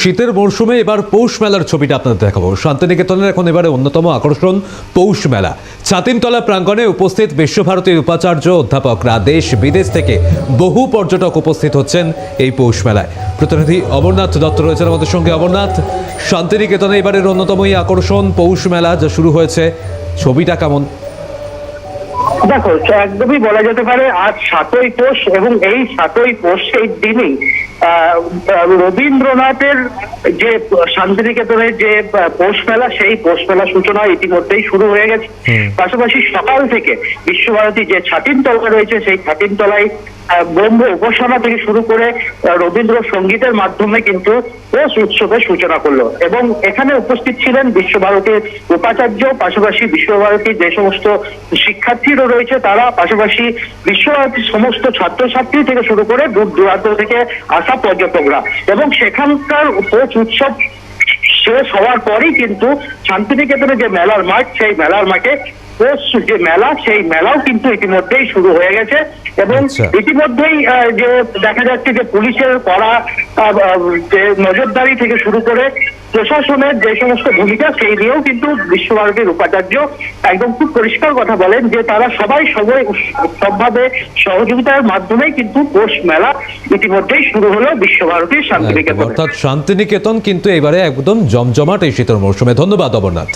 শীতের মরশুমে এবার পৌষ মেলার ছবিটা আপনাদের দেখাবো। শান্তিনিকেতনের এখন এবারে অন্যতম আকর্ষণ পৌষ মেলা। ছাতিমতলা প্রাঙ্গণে উপস্থিত বিশ্বভারতীর উপাচার্য অধ্যাপকরা দেশ বিদেশ থেকে বহু পর্যটক উপস্থিত হচ্ছেন এই পৌষ মেলায়। প্রতিনিধি অমরনাথ দত্ত রয়েছেন আমাদের সঙ্গে। অমরনাথ, শান্তিনিকেতনে এবারের অন্যতম এই আকর্ষণ পৌষ মেলা যা শুরু হয়েছে। ছবিটা কেমন? দেখো, একদমই বলা যেতে পারে আজ সাতই পৌষ এবং এই সাতই পৌষ এই দিনই রবীন্দ্রনাথের যে শান্তিনিকেতনের যে পৌষ মেলা সেই পৌষ মেলা সূচনা ইতিমধ্যেই শুরু হয়ে গেছে। পাশাপাশি সকাল থেকে বিশ্বভারতী যে ছাতিমতলা রয়েছে সেই ছাতিমতলায় আহ, ব্রহ্ম উপাসনা থেকে শুরু করে রবীন্দ্র সঙ্গীতের মাধ্যমে কিন্তু পৌষ উৎসবের সূচনা করল। এবং এখানে উপস্থিত ছিলেন বিশ্বভারতীর উপাচার্য পাশাপাশি বিশ্বভারতীর যে সমস্ত শিক্ষার্থীরা রয়েছে তারা পাশাপাশি বিশ্বভারতীর সমস্ত ছাত্রছাত্রী থেকে শুরু করে দূর দূরান্ত থেকে আসা পর্যটকরা। এবং সেখানকার পৌষ উৎসব শেষ হওয়ার পরেই কিন্তু শান্তিনিকেতনের যে মেলার মাঠ সেই মেলার মাঠে যে মেলা সেই মেলাও কিন্তু ইতিমধ্যেই শুরু হয়ে গেছে এবং আচ্ছা। ইতিমধ্যেই যে দেখা যাচ্ছে যে পুলিশের আহ, যে নজরদারি থেকে শুরু করে প্রশাসনের যে সমস্ত ভূমিকা সেই নিয়েও কিন্তু বিশ্বভারতীর উপাচার্য একদম খুব পরিষ্কার কথা বলেন যে তারা সবাই সবাই সবভাবে সহযোগিতার মাধ্যমেই কিন্তু পৌষ মেলা ইতিমধ্যেই শুরু হলো বিশ্বভারতীর শান্তিনিকেতন অর্থাৎ শান্তিনিকেতন কিন্তু এবারে একদম জমজমাট এই শীতের মৌসুমে ধন্যবাদ অমরনাথ।